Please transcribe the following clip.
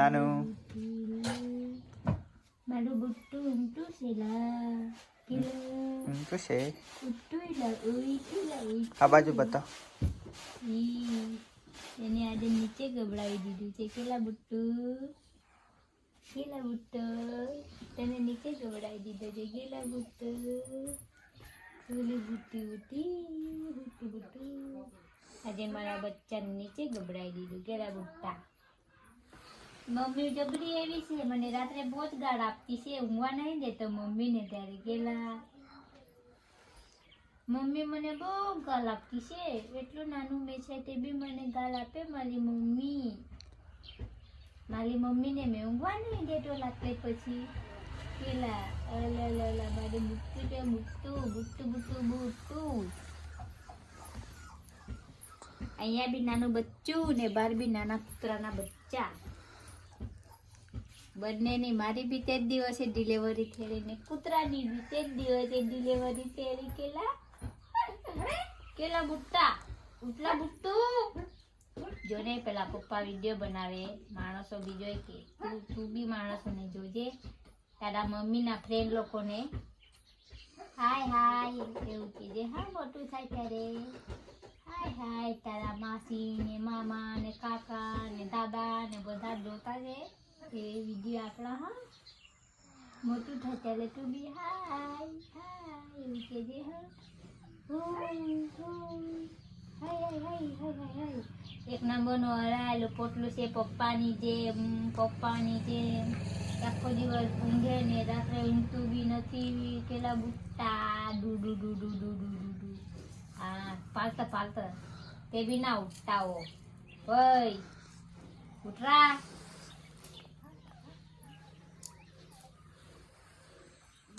Malu ಮಡುಬುಟ್ಟು Untuk sih. ಉಂಟು ಶೇ ಉಟ್ಟು ಇಲ್ಲ apa aja ಬಾಜು ಬತ್ತಾವ ini ada nice geblai di duce kila butu. Kila butu. Dan nice geblai di duce kila butu. Kuli butu buti butu butu. Aja malah bacan nice geblai di duce kila buta. Mummy જબરી એવી છે, મને રાત્રે બહુ જ ગાળ આપતી છે, ઊંઘવા નહીં દેતો મમ્મીને ત્યારે ગેલા. મમ્મી મને બહુ ગાલ આપતી છે, એટલું નાનું મેં છે તે બી મને ગાલ આપે મારી મમ્મી. મારી મમ્મીને મેં ઊંઘવા નહીં દેતો રાત્રે પછી. પેલા અલા મારી બુટ્ટું કે બુટ્ટું બુટ્ટું બુટ્ટું બુટ્ટું અહીંયા બી નાનું બચ્ચું ને બહાર બી નાના કૂતરાના બચ્ચા. બંનેની મારી બી તે જ દિવસે ડિલિવરી થયેલી ને કૂતરાની બી તે જ દિવસે ડિલિવરી થયેલી. કેલા? કેલા બુટ્ટા? ઉટલા બુટ્ટું? જોને પેલા પપ્પા વીડિયો બનાવે, માણસો બી જોઈ કે તું તું બી માણસોને જોજે. તારા મમ્મીના ફ્રેન્ડ લોકોને. હાય હાય, એવું કહેજે હા, મોટું થાય ત્યારે. હાય હાય, તારા માસી ને મામા ને કાકા ને દાદા ને બધા જોતા છે એ વીડિયો આપણા હા. મોટું ત્યારે તું બી હાય હાય એવું કહેજે હા. એક નંબરનું હરાયેલું પોટલું છે પપ્પાની જેમ પપ્પાની જેમ. આખો દિવસ ઊંઘે ને રાત્રે ઊંઘતું બી નથી. કેલા બુટ્ટા ડુ ડુ ડુ ડુ ડુ ડુ ડુ ડુ હા પાલતા પાલતા તે બી ના ઓય, ઉઠરા. ભાઈ અહીંયા